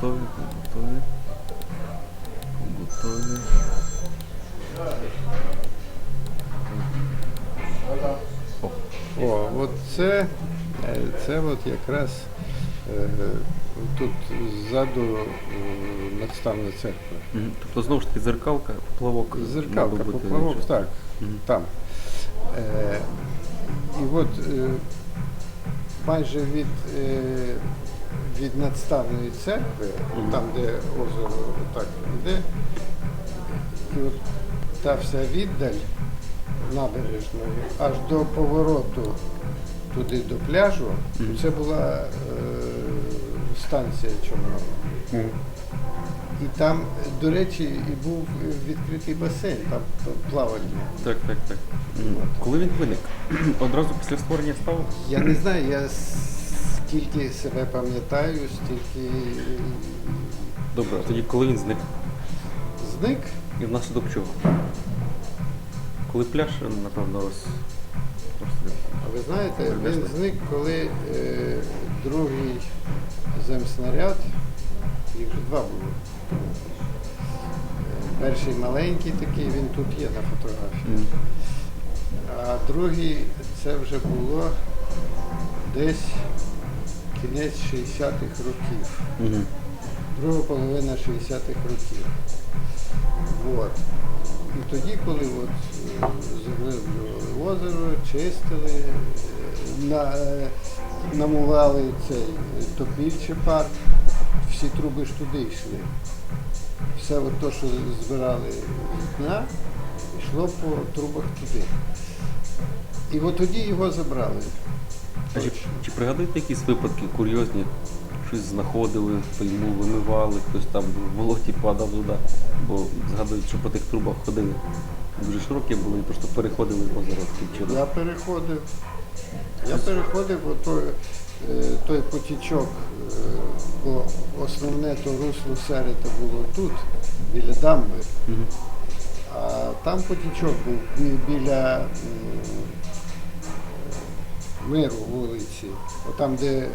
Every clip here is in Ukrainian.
Готові, готові. Готові. О, от це, е, це от якраз е, тут ззаду е, надставна церква. Тобто знову ж таки зеркалка, поплавок. Зеркалка, поплавок, бути, так, угу. там. Е, І от майже від від надставної церкви, там, де озеро так йде, і от та вся віддаль набережної аж до повороту туди до пляжу, це була е, станція Чорнова. І там, до речі, і був відкритий басейн, там плавальний. Так, так, так. Коли він виник? Одразу після створення ставу? Я не знаю, я скільки себе пам'ятаю, стільки Добре, а тоді коли він зник? зник. І внаслідок чого? Коли пляж, напевно, роз... А ви знаєте, він зник, коли е, другий земснаряд, їх вже два було. Е, Перший маленький такий, він тут є на фотографії. А другий це вже було десь кінець 60-х років. Мгм. друга половина 60-х років. От. І тоді, коли от, е, заглиблювали озеро, чистили, е, на, е, намували цей топільчий парк, всі труби ж туди йшли. Все от то, що збирали дна, йшло по трубах туди. І от тоді його забрали. А чи, чи пригадуєте якісь випадки курйозні? Щось знаходили, пильму вимивали, хтось там в болоті падав туди. Бо згадують, що по тих трубах ходили. Дуже широкі були і просто переходили озеро чином. Я переходив. Я переходив от той, е, той потічок, е, бо основне то русло серета було тут, біля дамби, а там потічок був біля миру вулиці, отам, де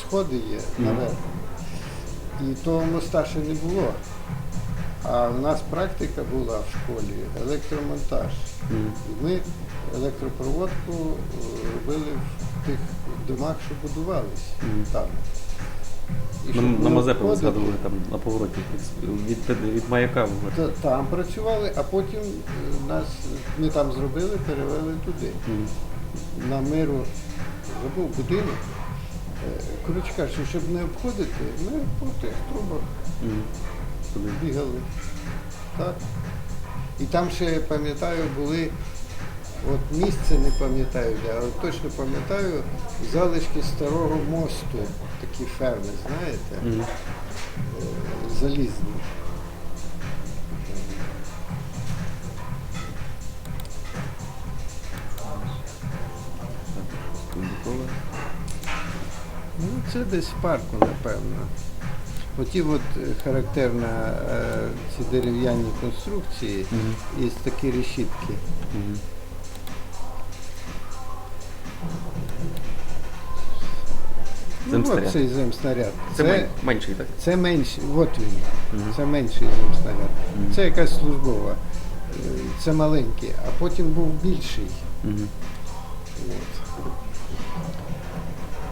сходи є наверх. І того моста ще не було. А у нас практика була в школі електромонтаж. І ми електропроводку е, робили в тих домах, що будувались там. І На, на не Мазепи згадували там на повороті від, від, від маяка. вгору. Там працювали, а потім е, нас ми там зробили, перевели туди. Мгм. На миру забув будинок. Е, Коротше кажучи, щоб не обходити, ми по тих трубах. Бігали. Так. І там ще, пам'ятаю, були, от місце не пам'ятаю, де, але точно пам'ятаю, залишки старого мосту, такі ферми, знаєте, е, залізні. Кондукова. Ну, це десь в парку, напевно. Оті от е, характерна е, ці дерев'яні конструкції, є такі решітки. Мгм. Ну, от цей земснаряд. Це, мен- менший, так? Це менший, от він. Мгм. Це менший земснаряд. Мгм. Це якась службова. Е, Це маленький, а потім був більший. Мгм. От.